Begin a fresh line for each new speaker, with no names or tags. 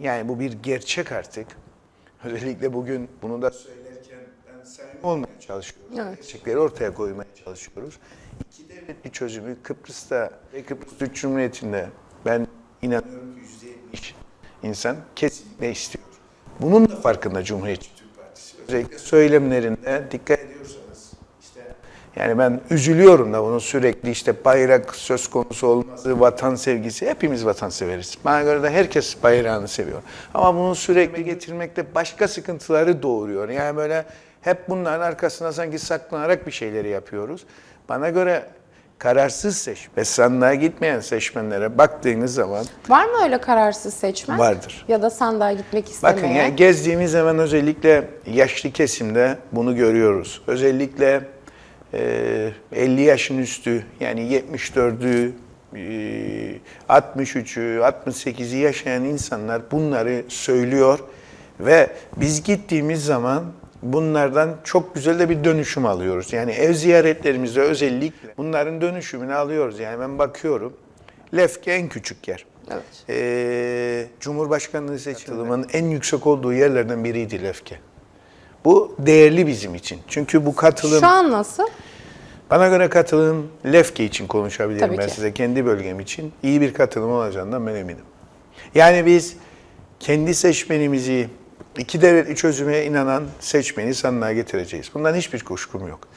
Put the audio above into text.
yani bu bir gerçek artık. Özellikle bugün bunu da söylerken ben samimi olmaya çalışıyoruz.
Evet.
Gerçekleri ortaya koymaya çalışıyoruz. İki devletli çözümü Kıbrıs'ta ve Kıbrıs Türk Cumhuriyeti'nde ben inanıyorum ki %70 insan kesinlikle istiyor. Bunun da farkında Cumhuriyetçi Türk Partisi. Özellikle söylemlerinde dikkat ediyorsanız yani ben üzülüyorum da bunun sürekli işte bayrak söz konusu olması, vatan sevgisi. Hepimiz vatan severiz. Bana göre de herkes bayrağını seviyor. Ama bunu sürekli getirmekte başka sıkıntıları doğuruyor. Yani böyle hep bunların arkasına sanki saklanarak bir şeyleri yapıyoruz. Bana göre kararsız seç ve sandığa gitmeyen seçmenlere baktığınız zaman
Var mı öyle kararsız seçmen?
Vardır.
Ya da sandığa gitmek istemeyen?
Bakın yani gezdiğimiz zaman özellikle yaşlı kesimde bunu görüyoruz. Özellikle 50 yaşın üstü yani 74'ü, e, 63'ü, 68'i yaşayan insanlar bunları söylüyor ve biz gittiğimiz zaman bunlardan çok güzel de bir dönüşüm alıyoruz. Yani ev ziyaretlerimizde özellikle bunların dönüşümünü alıyoruz. Yani ben bakıyorum Lefke en küçük yer.
Evet.
Ee, Cumhurbaşkanlığı seçiminin en yüksek olduğu yerlerden biriydi Lefke. Bu değerli bizim için. Çünkü bu katılım,
Şu an nasıl?
bana göre katılım Lefke için konuşabilirim
Tabii
ben
ki.
size. Kendi bölgem için iyi bir katılım olacağından ben eminim. Yani biz kendi seçmenimizi iki devletli çözüme inanan seçmeni sandığa getireceğiz. Bundan hiçbir kuşkum yok.